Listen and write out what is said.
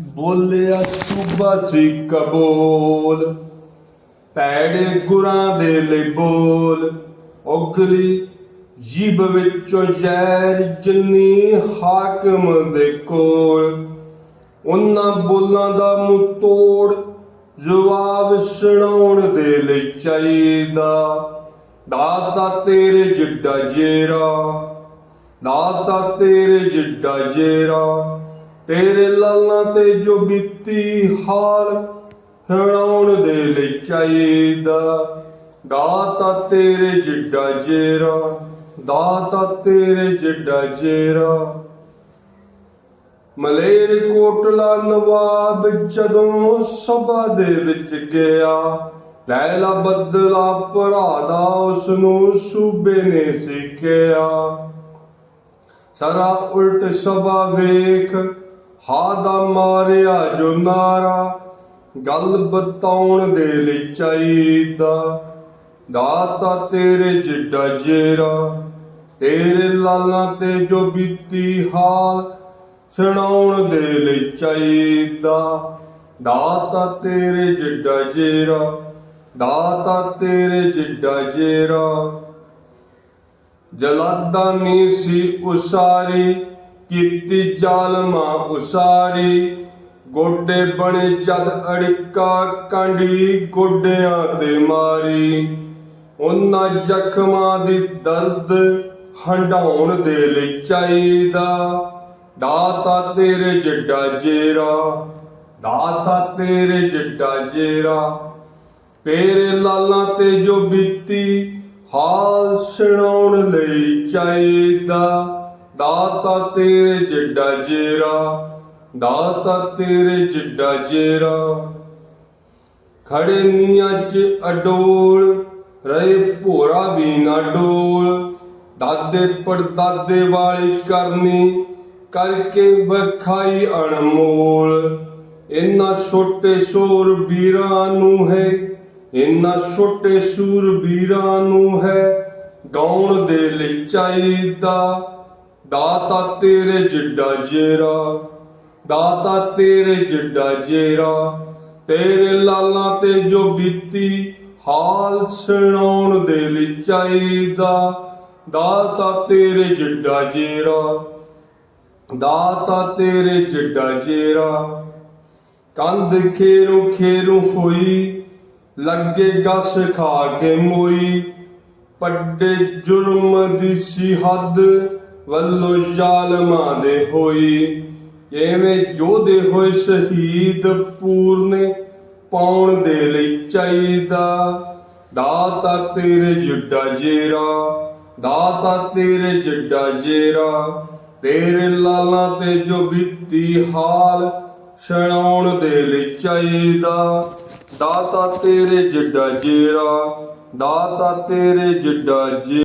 ਬੋਲਿਆ ਸੂਬਾ ਸੀ ਕਬੂਲ, ਪੈੜੇ ਗੁਰਾਂ ਦੇ ਲਈ ਬੋਲ। ਉਗਲੀ ਜੀਬ ਵਿੱਚੋਂ ਜ਼ਹਿਰ ਜਿੰਨੀ ਹਾਕਮ ਦੇ ਕੋਲ। ਉਹਨਾਂ ਬੋਲਾਂ ਦਾ ਮੂੰਹ ਤੋੜ, ਜਵਾਬ ਸੁਣਾਉਣ ਦੇ ਲਈ ਚਾਹੀਦਾ। ਦਾਤਾ ਤੇਰੇ ਜਿੱਡਾ ਜੇਰਾ, ਦਾਤਾ ਤੇਰੇ ਜਿੱਡਾ ਜੇਰਾ। ਤੇਰੇ ਲਾਲਾਂ ਤੇ ਜੋ ਬੀਤੀ ਹਾਲ ਹਣਾਉਣ ਦੇ ਲਈ ਚਾਹੀਦਾ। ਦਾਤਾ ਤੇਰੇ ਜਿੱਡਾ ਜੇਰਾ, ਦਾਤਾ ਤੇਰੇ ਜਿੱਡਾ ਜੇਰਾ। ਮਲੇਰ ਕੋਟਲਾ ਨਵਾਬ ਜਦੋਂ ਸਭਾ ਦੇ ਵਿੱਚ ਗਿਆ, ਲੈਲਾ ਬਦਲਾ ਭਰਾ ਦਾ ਉਸ ਨੂੰ ਸੂਬੇ ਨੇ ਸਿੱਖਿਆ। ਸਾਰਾ ਉਲਟ ਸਭਾ ਵੇਖ ਹਾ ਦਾ ਮਾਰਿਆ ਜੋ ਨਾਰਾ, ਗੱਲ ਬਤਾਉਣ ਦੇ ਲਈ ਚਾਹੀਦਾ। ਦਾਤਾ ਤੇਰੇ ਜਿੱਡਾ ਜੇਰਾ, ਤੇਰੇ ਲਾਲਾਂ ਤੇ ਜੋ ਬੀਤੀ ਹਾਲ, ਸੁਣਾਉਣ ਦੇ ਲਈ ਚਾਹੀਦਾ। ਦਾਤਾ ਤੇਰੇ ਜਿੱਡਾ ਜੇਰਾ, ਦਾਤਾ ਤੇਰੇ ਜਿੱਡਾ ਜੇਰਾ। ਜਲਾਦਾ ਨੀ ਸੀ ਉਸਾਰੀ ਕੀਤੀ ਜ਼ਾਲਮਾ ਉਸਾਰੀ। ਗੋਡੇ ਬਣੇ ਜਦ ਅੜਿੱਕਾ ਕਾਂਡੀ ਗੋਡਿਆਂ ਤੇ ਮਾਰੀ। ਉਹਨਾਂ ਜ਼ਖਮਾਂ ਦੀ ਦਰਦ ਹੰਡਾਉਣ ਦੇ ਲਈ ਚਾਹੀਦਾ। ਦਾਤਾ ਤੇਰੇ ਜਿੱਡਾ ਜੇਰਾ। ਦਾਤਾ ਤੇਰੇ ਜਿੱਡਾ ਜੇਰਾ। ਤੇਰੇ ਲਾਲਾਂ ਤੇ ਜੋ ਬੀਤੀ ਹਾਲ ਸੁਣਾਉਣ ਲਈ ਚਾਹੀਦਾ। ਦਾਤਾ ਤੇਰੇ ਜਿੱਡਾ ਜੇਰਾ, ਦਾਤਾ ਤੇਰੇ ਜਿੱਡਾ ਜੇਰਾ। ਖੜੇ ਨੀਆਂ ਚ ਅਡੋਲ, ਰਹੇ ਭੋਰਾ ਵੀ ਨਾ ਡੋਲ। ਦਾਦੇ ਪੜਦਾਦੇ ਵਾਲੀ ਕਰਨੀ, ਕਰਕੇ ਵਖਾਈ ਅਣਮੋਲ ਇਨ੍ਹਾਂ ਛੋਟੇ ਸੂਰ ਵੀਰਾਂ ਨੂੰ ਹੈ ਇਨ੍ਹਾਂ ਛੋਟੇ ਸੂਰ ਵੀਰਾਂ ਨੂੰ ਹੈ, ਗਾਉਣ ਦੇ ਲਈ ਚਾਹੀਦਾ। ਦਾਤਾ ਤੇਰੇ ਜਿੱਡਾ ਜੇਰਾ, ਦਾਤਾ ਤੇਰੇ ਜਿੱਡਾ ਜੇਰਾ, ਤੇਰੇ ਲਾਲਾਂ ਤੇ ਜੋ ਬੀਤੀ, ਹਾਲ ਸੁਣਾਉਣ ਦੇ ਲਈ ਚਾਹੀਦਾ। ਦਾਤਾ ਤੇਰੇ ਜਿੱਡਾ ਜੇਰਾ, ਦਾਤਾ ਤੇਰੇ ਜਿੱਡਾ ਜੇਰਾ। ਕੰਧ ਖੇਰੂ ਖੇਰੂ ਹੋਈ, ਲੱਗੇ ਗਸ ਕੇ ਮੋਈ ਪੱਡੇ ਜੁਲਮ ਦੀ ਸੀ ਹੱਦ ਵੱਲੋਂ ਜ਼ਾਲਮਾਂ ਦੇ ਹੋਈ, ਕਿਵੇਂ ਜੋਧੇ ਹੋਏ ਸ਼ਹੀਦ ਪੂਰਨੇ ਪਾਉਣ ਦੇ ਲਈ ਚਾਹੀਦਾ? ਦਾਤਾ ਤੇਰੇ ਜਿੱਡਾ ਜੇਰਾ, ਦਾਤਾ ਤੇਰੇ ਜਿੱਡਾ ਜੇਰਾ, ਤੇਰੇ ਲਾਲਾਂ ਤੇ ਜੋ ਬੀਤੀ ਹਾਲ ਸੁਣਾਉਣ ਦੇ ਲਈ ਚਾਹੀਦਾ? ਦਾਤਾ ਤੇਰੇ ਜਿੱਡਾ ਜੇਰਾ, ਦਾਤਾ ਤੇਰੇ ਜਿੱਡਾ ਜੇ